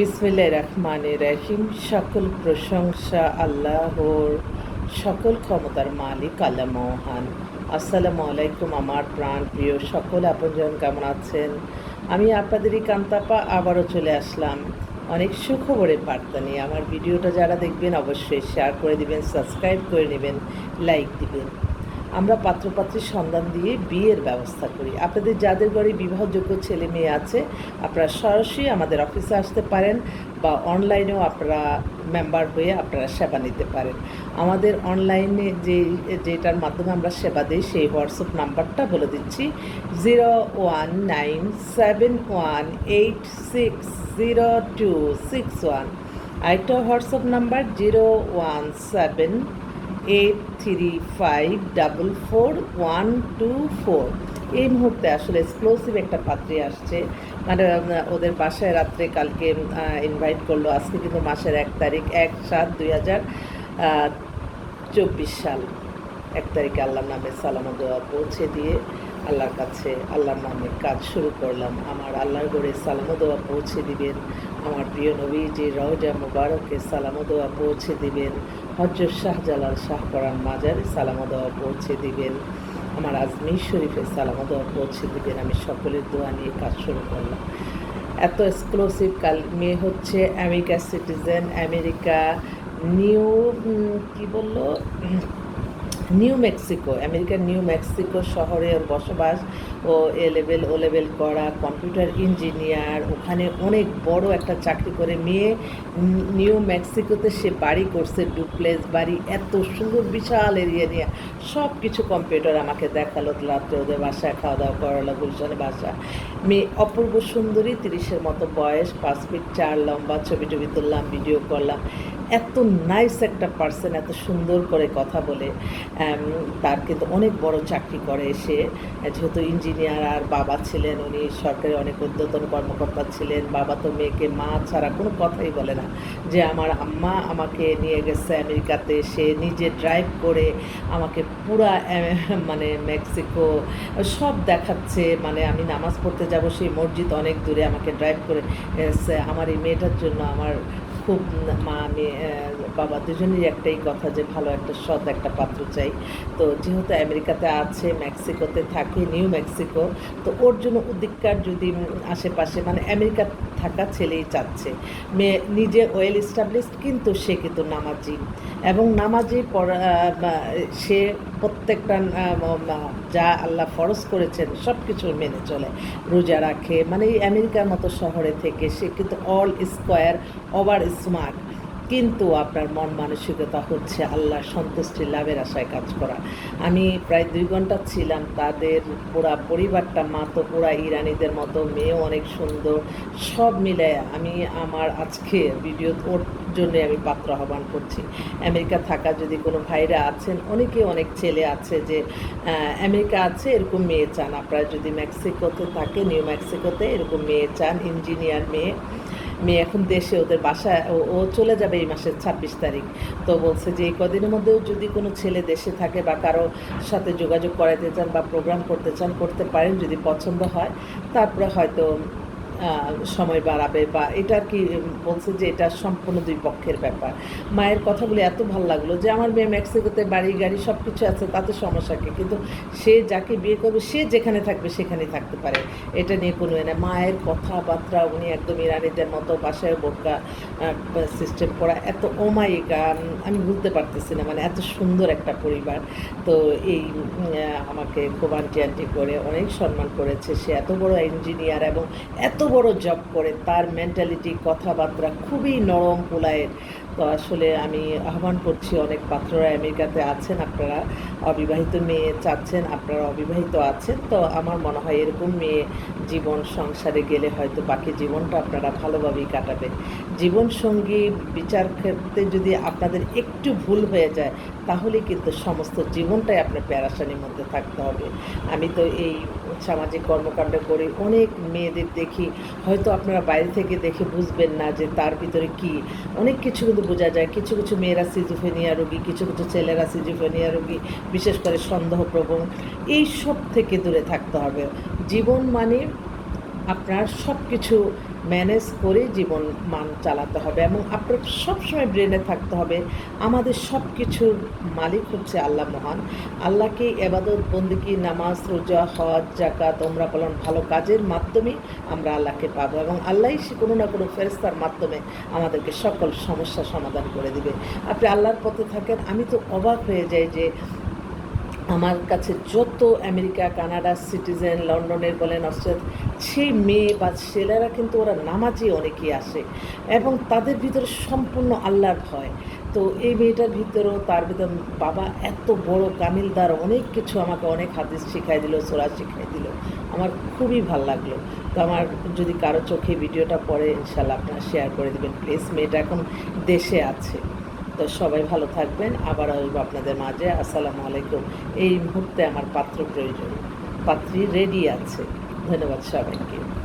বিসমিল্লাহ রহমান রহিম। সকল প্রশংসা আল্লাহর, সকল ক্ষমতার মালিক আল্লাহ মহান। আসসালামু আলাইকুম আমার প্রাণ প্রিয় সকল আপনজন, কেমন আছেন? আমি আপনাদেরই কান্তাপা আবারও চলে আসলাম। অনেক সুখবরের বার্তা নিয়ে। আমার ভিডিওটা যারা দেখবেন অবশ্যই শেয়ার করে দিবেন সাবস্ক্রাইব করে নেবেন লাইক দিবেন। আমরা পাত্রপাত্রীর সন্ধান দিয়ে বিয়ের ব্যবস্থা করি। আপনাদের যাদের ঘরে বিবাহযোগ্য ছেলে মেয়ে আছে, আপনারা সরাসরি আমাদের অফিসে আসতে পারেন বা অনলাইনেও আপনারা মেম্বার হয়ে আপনারা সেবা নিতে পারেন। আমাদের অনলাইনে যে, যেটার মাধ্যমে আমরা সেবা দিই, সেই হোয়াটসঅ্যাপ নাম্বারটা বলে দিচ্ছি। Zero one nine seven one eight six zero two six one. আরেকটা WhatsApp number zero one seven eight three five double four one two four এই মুহূর্তে আসলে এক্সক্লুসিভ একটা পাত্রী আসছে। মানে ওদের বাসায় রাত্রে কালকে ইনভাইট করল। আজকে কিন্তু মাসের এক তারিখ, এক সাত দুই হাজার চব্বিশ সাল। এক তারিখে আল্লাহ নামে সালাম দেওয়া পৌঁছে দিয়ে আল্লাহর কাছে আল্লাহর নামে কাজ শুরু করলাম। আমার আল্লাহর গড়ে সালাম দোয়া পৌঁছে দিবেন। আমার প্রিয় নবী যে রওজা মুবারকে সালাম দোয়া পৌঁছে দিবেন। হজরত শাহজালাল শাহ পরান মাজারে সালাম দোয়া পৌঁছে দিবেন। আমার আজমির শরীফে সালাম দোয়া পৌঁছে দিবেন। আমি সকলের দোয়া নিয়ে কাজ শুরু করলাম। এত এক্সক্লুসিভ কাল মেয়ে হচ্ছে আমেরিকা সিটিজেন আমেরিকা নিউ কি বলল? নিউ মেক্সিকো, আমেরিকার নিউ মেক্সিকো শহরে ওর বসবাস ও এ লেভেল, ও লেভেল করা কম্পিউটার ইঞ্জিনিয়ার। ওখানে অনেক বড় একটা চাকরি করে মেয়ে। নিউ মেক্সিকোতে সে বাড়ি করছে ডুপ্লেস বাড়ি। এত সুন্দর, বিশাল এরিয়া নিয়ে। সব কিছু কম্পিউটার আমাকে দেখাল, রাত্রে ওদের বাসায় খাওয়া দাওয়া করালো গুলশানে বাসা। মেয়ে অপূর্ব সুন্দরী, তিরিশের মতো বয়স, পাঁচ ফিট চার, লম্বা, ছবি টবি তুললাম ভিডিও করলাম। এত নাইস একটা পার্সন এত সুন্দর করে কথা বলে। তার কিন্তু অনেক বড় চাকরি করে সে। যেহেতু ইঞ্জিনিয়ার আর বাবা ছিলেন উনি, সরকারি অনেক উদ্যতন কর্মকর্তা ছিলেন। বাবা তো মেয়েকে মা ছাড়া কোনো কথাই বলে না। যে আমার আম্মা আমাকে নিয়ে গেছে আমেরিকাতে, সে নিজে ড্রাইভ করে আমাকে পুরা মানে মেক্সিকো সব দেখাচ্ছে। মানে আমি নামাজ পড়তে যাব সেই মসজিদ অনেক দূরে আমাকে ড্রাইভ করে এসে আমার এই মেয়েটার জন্য আমার খুব মা, আমি বাবা দুজনেরই একটাই কথা যে ভালো একটা সৎ একটা পাত্র চাই। তো যেহেতু আমেরিকাতে আছে, মেক্সিকোতে থাকে, নিউ মেক্সিকো, তো ওর জন্য উদ্দিককার যদি আশেপাশে মানে আমেরিকা থাকা ছেলেই চাচ্ছে। মেয়ে নিজে ওয়েল স্টাবলিশড কিন্তু সে কিন্তু নামাজি। এবং নামাজি পড়া সে প্রত্যেকটা যা আল্লাহ ফরজ করেছেন সব কিছু মেনে চলে। রোজা রাখে মানে এই আমেরিকার মতো শহরে থেকে সে কিন্তু অল স্কোয়ার ওভার স্মার্ট কিন্তু আপনার মন মানসিকতা হচ্ছে আল্লাহ সন্তুষ্টি লাভের আশায় কাজ করা। আমি প্রায় দুই ঘণ্টা ছিলাম তাদের পুরা পরিবারটা, মা তো পুরা ইরানিদের মতো, মেয়েও অনেক সুন্দর, সব মিলে আমি আমার আজকে ভিডিও ওর জন্য আমি পাত্র আহ্বান করছি। আমেরিকা থাকা যদি কোনো ভাইরা আছেন, অনেকে অনেক ছেলে আছে যে আমেরিকা আছে, এরকম মেয়ে চান। আপনারা যদি মেক্সিকোতে থাকে নিউ মেক্সিকোতে এরকম মেয়ে চান, ইঞ্জিনিয়ার মেয়ে মেয়ে এখন দেশে, ওদের বাসা ও- চলে যাবে এই মাসের ছাব্বিশ তারিখ। তো বলছে যে, এই কদিনের মধ্যেও যদি কোনো ছেলে দেশে থাকে বা কারও সাথে যোগাযোগ করাতে চান বা প্রোগ্রাম করতে চান, করতে পারেন যদি পছন্দ হয়। তারপরে হয়তো সময় বাড়াবে বা এটা আর কি বলছে যে এটা সম্পূর্ণ দুই পক্ষের ব্যাপার। মায়ের কথাগুলো এত ভালো লাগল যে আমার মেয়ে মেক্সিকোতে বাড়ি গাড়ি সব কিছু আছে, তাতে সমস্যা কি? কিন্তু সে যাকে বিয়ে করবে, সে যেখানে থাকবে সেখানেই থাকতে পারে। এটা নিয়ে কোনো না, মায়ের কথাবার্তা, উনি একদম ইরানিদের মতো বাসায় বোরকা সিস্টেম করা এত ওমাইকা আমি বুঝতে পারতেছি না মানে এত সুন্দর একটা পরিবার। তো এই আমাকে খুব আন্টি আন্টি করে অনেক সম্মান করেছে। সে এত বড় ইঞ্জিনিয়ার এবং এত বড় জব করে, তার মেন্টালিটি কথাবার্তা খুবই নরম পোলায়ের। তো আসলে আমি আহ্বান করছি অনেক পাত্ররা আমেরিকাতে আছেন আপনারা, অবিবাহিত মেয়ে চাচ্ছেন, আপনারা অবিবাহিত আছেন, তো আমার মনে হয় এরকম মেয়ে জীবন সংসারে গেলে হয়তো বাকি জীবনটা আপনারা ভালোভাবেই কাটাবেন। জীবনসঙ্গী বিচার ক্ষেত্রে যদি আপনাদের একটু ভুল হয়ে যায়, তাহলে কিন্তু সমস্ত জীবনটাই আপনার প্যারাসানির মধ্যে থাকতে হবে। আমি তো এই সামাজিক কর্মকাণ্ড করি অনেক মেয়েদের দেখি। হয়তো আপনারা বাইরে থেকে দেখে বুঝবেন না যে তার ভিতরে কি। অনেক কিছু কিন্তু বোঝা যায়। কিছু কিছু মেয়েরা সিজুফেনিয়া রোগী, কিছু কিছু ছেলেরা সিজুফেনিয়া রোগী, বিশেষ করে সন্দেহপ্রবণ। এই সব থেকে দূরে থাকতে হবে। জীবন মানে আপনার সব কিছু ম্যানেজ করে জীবন মান চালাতে হবে এবং আপনার সবসময় ব্রেনে থাকতে হবে, আমাদের সব কিছুর মালিক হচ্ছে আল্লাহ মহান। আল্লাহকে এবাদত বন্দিকি নামাজ, রোজা, হজ জাকাত ওমরা পালন ভালো কাজের মাধ্যমে আমরা আল্লাহকে পাবো এবং আল্লাহই সে কোনো না কোনো ফেরস্তার মাধ্যমে আমাদেরকে সকল সমস্যা সমাধান করে দিবে। আপনি আল্লাহর পথে থাকেন, আমি তো অবাক হয়ে যাই যে আমার কাছে যত আমেরিকা, কানাডা, সিটিজেন, লন্ডনের বলেন অস্ট্রেলিয়া সেই মেয়ে বা ছেলেরা কিন্তু ওরা নামাজে অনেকেই আসে এবং তাদের ভিতরে সম্পূর্ণ আল্লাহর ভয়। তো এই মেয়েটার ভিতরেও তার ভিতর বাবা এত বড় কামিলদার, অনেক কিছু আমাকে অনেক হাদিস শিখাই দিল, সোরা শিখাই দিল। আমার খুবই ভালো লাগল। তো আমার যদি কারও চোখে ভিডিওটা পড়ে ইনশাল্লাহ আপনারা শেয়ার করে দেবেন। প্লিজ, মেয়েটা এখন দেশে আছে। তো সবাই ভালো থাকবেন। আবার আসব আপনাদের মাঝে। আসসালামু আলাইকুম। এই মুহূর্তে আমার পাত্র প্রয়োজন। পাত্রী রেডি আছে। ধন্যবাদ সবাইকে।